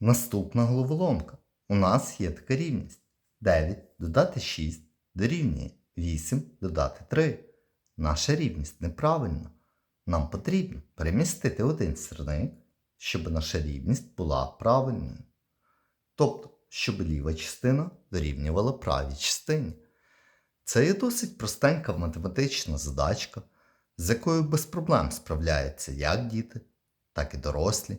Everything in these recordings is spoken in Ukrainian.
Наступна головоломка. У нас є така рівність. 9 додати 6 дорівнює 8 додати 3. Наша рівність неправильна. Нам потрібно перемістити один сірник, щоб наша рівність була правильною. Тобто, щоб ліва частина дорівнювала правій частині. Це є досить простенька математична задачка, з якою без проблем справляються як діти, так і дорослі.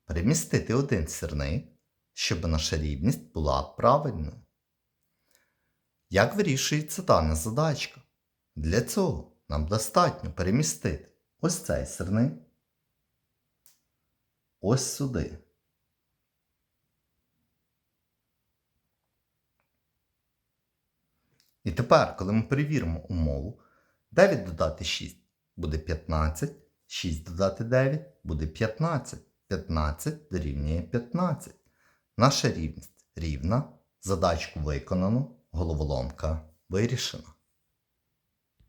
перемістити один сірник, щоб наша рівність була правильною. Як вирішується дана задачка? Для цього нам достатньо перемістити ось цей сирник ось сюди. І тепер, коли ми перевіримо умову, 9 додати 6 буде 15, 6 додати 9 буде 15. 15 дорівнює 15. Наша рівність рівна. Задачку виконано, головоломка вирішена.